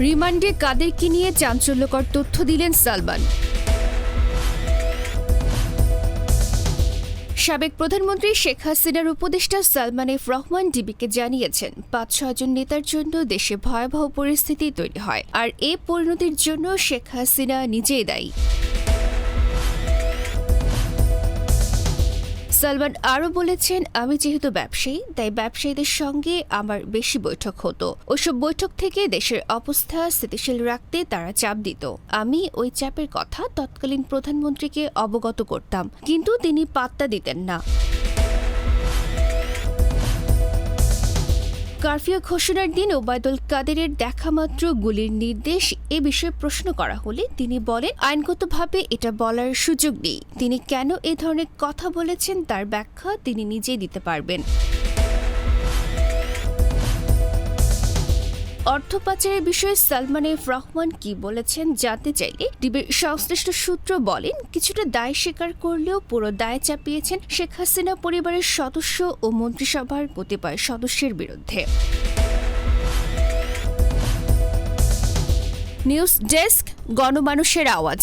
রিমান্ডে কাদেরকে নিয়ে চাঞ্চল্যকর তথ্য দিলেন সালমান? সাবেক প্রধানমন্ত্রী শেখ হাসিনার উপদেষ্টা সালমান এফ রহমান ডিবিকে জানিয়েছেন পাঁচ ছয়জন নেতার জন্য দেশে ভয়াবহ পরিস্থিতি তৈরি হয়, আর এ পরিণতির জন্য শেখ হাসিনা নিজেই দায়ী। সালমান আরও বলেছেন, আমি যেহেতু ব্যবসায়ী, তাই ব্যবসায়ীদের সঙ্গে আমার বেশি বৈঠক হতো। ওসব বৈঠক থেকে দেশের অবস্থা স্থিতিশীল রাখতে তারা চাপ দিত। আমি ওই চাপের কথা তৎকালীন প্রধানমন্ত্রীকে অবগত করতাম, কিন্তু তিনি পাত্তা দিতেন না। কারফিউ ঘোষণার দিন ওবায়দুল কাদেরের দেখামাত্র গুলির নির্দেশ এ বিষয়ে প্রশ্ন করা হলে তিনি বলেন, আইনগতভাবে এটা বলার সুযোগ নেই। তিনি কেন এ ধরনের কথা বলেছেন তার ব্যাখ্যা তিনি নিজেই দিতে পারবেন। অর্থ পাচারের বিষয়ে সালমান এফ রহমান কি বলেছেন জানতে চাইলে ডিবির সংশ্লিষ্ট সূত্র বলেন, কিছুটা দায় স্বীকার করলেও পুরো দায় চাপিয়েছেন শেখ হাসিনা পরিবারের সদস্য ও মন্ত্রিসভার কতিপয় সদস্যের বিরুদ্ধে। নিউজ ডেস্ক, গণমানুষের আওয়াজ।